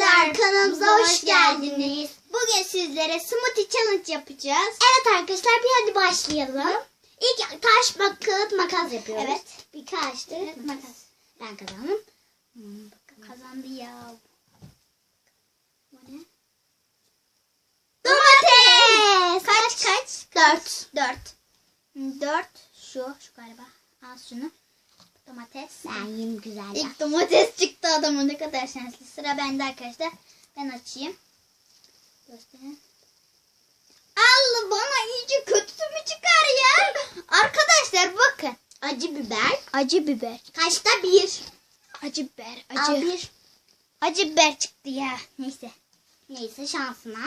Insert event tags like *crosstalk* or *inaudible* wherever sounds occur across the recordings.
arkadaşlar kanalımıza hoş geldiniz. Bugün sizlere smoothie challenge yapacağız. Evet arkadaşlar bir hadi başlayalım. İlk taş makas makas yapıyoruz. Evet. Bir taştı. Evet, makas. Ben kazandım. Hmm, Kazandı ya. Bu ne? Domates. Kaç kaç? Dört. Dört. Dört. Şu. Şu galiba. Al şunu. Domates. Ben yiyeyim güzel İlk domates çıktı adamın ne kadar şanslı. Sıra bende arkadaşlar. Ben açayım. Gösterin. Allah bana iyice kötüsü mü çıkar ya? Arkadaşlar bakın. Acı biber. Acı biber. Kaçta bir? Acı biber. Acı. Al bir. Acı biber çıktı ya. Neyse. Neyse şansına.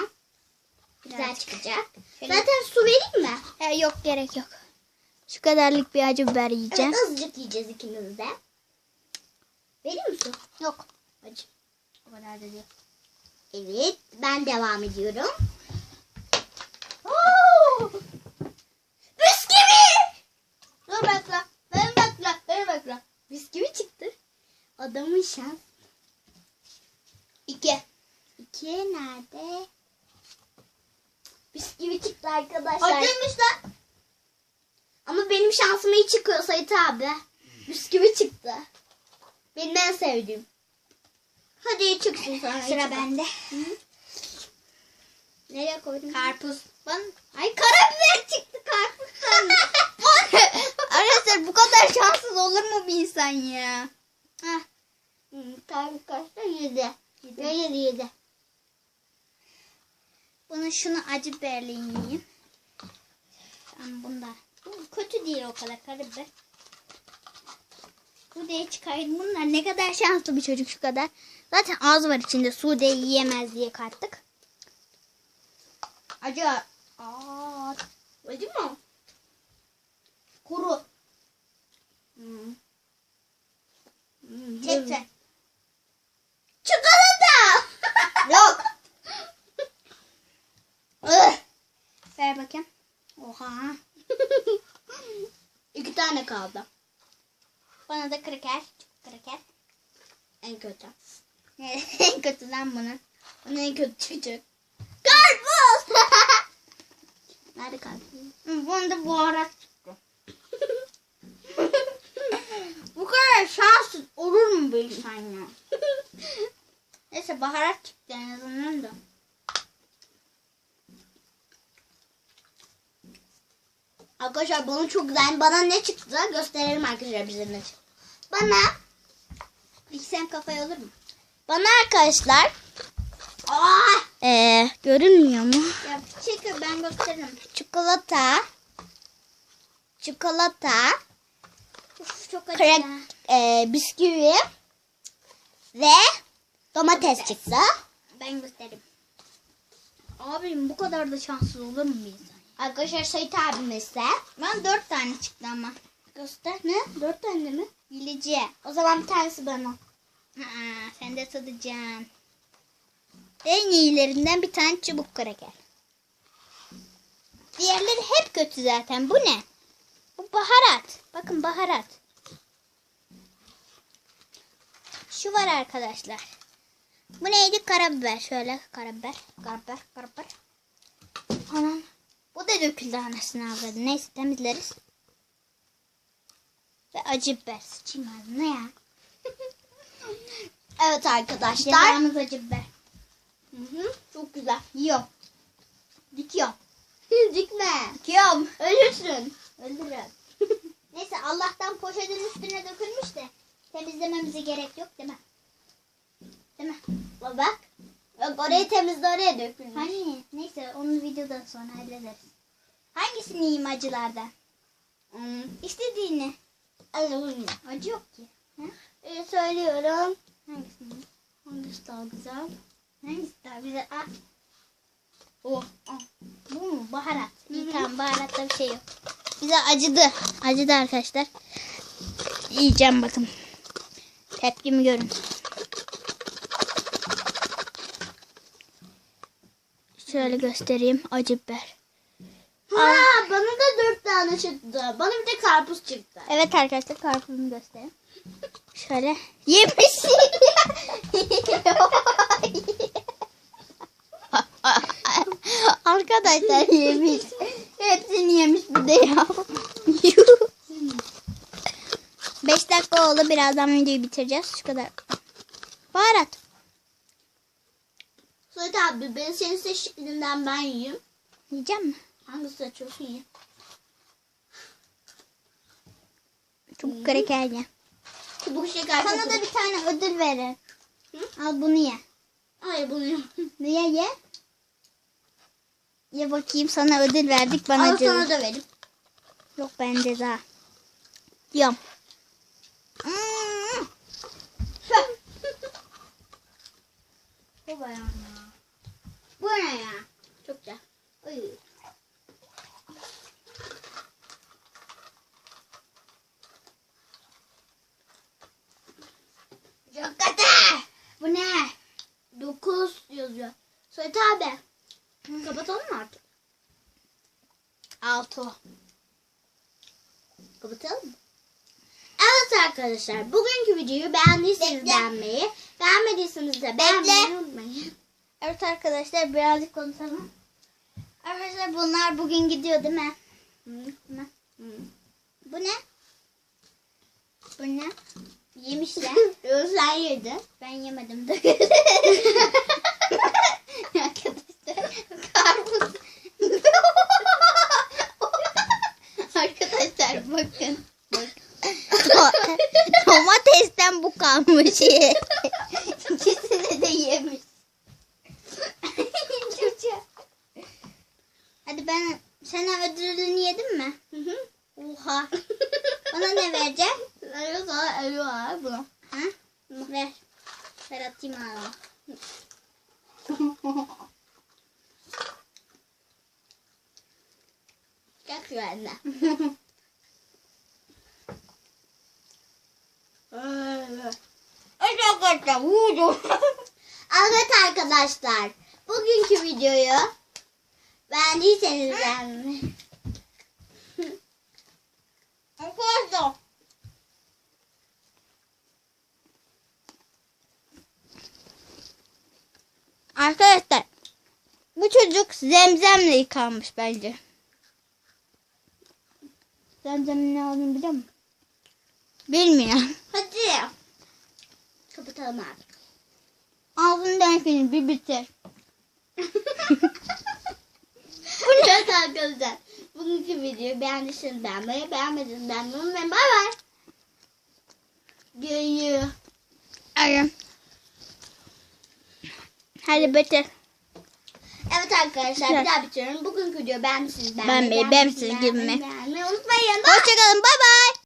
Güzel çıkacak. Şöyle- Zaten su vereyim mi? Ya yok gerek yok. Şu kadarlık bir acı biber yiyeceğim. Evet azıcık yiyeceğiz ikimiz de. Vereyim mi su? Yok. Acı. O kadar da değil. Evet ben devam ediyorum. Oo! Bisküvi! Dur bekle. Beni bekle. Beni bekle. Bisküvi çıktı. Adamın şans. İki. İki nerede? Bisküvi çıktı arkadaşlar. Acıymış lan. Ama benim şansıma iyi çıkıyor Sait abi. Bisküvi çıktı. Benim en sevdiğim. Hadi iyi çıksın sana. Sıra çıksın. bende. Nereye koydun? Karpuz. Ben... Ay karabiber çıktı karpuzdan. *laughs* Arkadaşlar bu kadar şanssız olur mu bir insan ya? Hmm, Karpuz kaçta? Yedi. Yedi. Yedi yedi. Bunu şunu acı biberle yiyeyim. Ama bunda. Bu kötü değil o kadar karabiber. Sude'yi çıkardım. Bunlar ne kadar şanslı bir çocuk şu kadar. Zaten az var içinde. Sude'yi yiyemez diye kattık. Acı. Aa, Acı mı? kuru. Hmm. Hmm. Çekse. Çikolata. *laughs* Yok. Ver bakayım. Oha. Tane kaldı. Bana da kraker. Kraker. En kötü. *laughs* en kötü lan bunun. Bunun en kötü çıkacak. Karpuz. *laughs* Nerede karpuz? Hı, Bunda baharat çıktı. *laughs* Bu kadar şanssız olur mu bir insan ya? Neyse baharat çıktı en azından da. Arkadaşlar bana çok güzel. Bana ne çıktı? Gösterelim arkadaşlar bize ne çıktı. Bana İkisem kafaya olur mu? bana arkadaşlar Aa! Ee, görünmüyor mu? Ya çekil ben gösteririm. Çikolata. Çikolata, Uf, çok acı ya. e, bisküvi ve domates çıktı. Ben göstereyim. Abim bu kadar da şanssız olur mu insan? Arkadaşlar Sait abimiz de. Ben dört tane çıktı ama. Göster ne? Dört tane mi? Bilici. O zaman bir tanesi bana. Aa, sen de tadacaksın. En iyilerinden bir tane çubuk kraker. Diğerleri hep kötü zaten. Bu ne? Bu baharat. Bakın baharat. Şu var arkadaşlar. Bu neydi? Karabiber. Şöyle karabiber. Karabiber. Karabiber. Döküldü anasını avradı. Neyse temizleriz. Ve acı biber. Sıçayım ağzına ya. *laughs* Evet arkadaşlar. Cezamız acı biber. Hı hı, çok güzel. Yiyorum. Dikiyorum. *laughs* Dikme. Dikiyorum. Ölürsün. Öldürürüm. *laughs* Neyse Allah'tan poşetin üstüne dökülmüş de temizlememize gerek yok değil mi? Değil mi? Bak. Bak orayı temizle oraya dökülmüş. Hani neyse onu videodan sonra hallederiz. Hangisini yiyeyim acılardan? Hmm. İstediğini. Alalım. Acı yok ki. Ha? Ee, söylüyorum. Hangisini? Hangisi daha güzel? Hangisi daha güzel? Ah, Oh. ah. Bu mu? Baharat. İyi tamam baharatta bir şey yok. Bize acıdı. Acıdı arkadaşlar. Yiyeceğim bakın. Tepkimi görün. Şöyle göstereyim. Acı biber. Aa, Aa, bana da dört tane çıktı. Bana bir de karpuz çıktı. Evet arkadaşlar karpuzumu göstereyim. Şöyle yemişsin. arkadaşlar yemiş. Hepsini yemiş bir de ya. Beş dakika oldu. Birazdan videoyu bitireceğiz. Şu kadar. Baharat. Suat abi ben senin seçtiklerinden ben yiyeyim. Yiyeceğim mi? Hangisi seçiyorsun ye. Çubuk kraker ye. Bu şeker Sana çok- da bir tane ödül verir. Hı? Al bunu ye. Hayır bunu ye. Niye ye? Ye bakayım sana ödül verdik bana Al ceza. sana da vereyim. Yok ben ceza. Yum. Hmm. Bu bayağı. Bu ne ya? Çok güzel. Ay. Çok kötü. Bu ne? 9 yazıyor. Suat abi. Kapatalım mı artık? 6. Kapatalım mı? Evet arkadaşlar bugünkü videoyu beğendiyseniz Bekle. beğenmeyi, beğenmediyseniz de beğenmeyi unutmayın. Evet arkadaşlar birazcık konuşalım. Arkadaşlar bunlar bugün gidiyor değil mi? Bu ne? Bu ne? Yemişler. *laughs* Sen yedin. ben yemedim *laughs* de. arkadaşlar karpuz. Bakın. Domatesten bu kalmış. İkisini de yemiş. Hadi ben sana ödülünü yedim mi? Hı hı. Oha. Bana ne vereceksin? Yok sana eriyor ha bunu. Ha? Ver. Ver atayım ağzına. Gel şu anne. Evet arkadaşlar. *laughs* Evet arkadaşlar. Bugünkü videoyu beğendiyseniz beğenmeyi. *laughs* Arkadaşlar. Arkadaşlar bu çocuk zemzemle yıkanmış bence. Zemzemin ne olduğunu biliyor musun? Bilmiyorum. Hadi. Abi. Ağzını denkini bir bitir. *laughs* *laughs* evet arkadaşlar. Bugünkü videoyu beğendiyseniz beğenmeyi, beğenmediyseniz beğenmeyi unutmayın. Bay bay. Görüşürüz. Hadi. Hadi bitir. Evet arkadaşlar bir daha bitiriyorum. Bugünkü videoyu beğendiyseniz beğenmeyi, Beğenmeyi, beğenmişsiniz mi? beğenmeyi unutmayın. Bay. Hoşçakalın. Bay bay.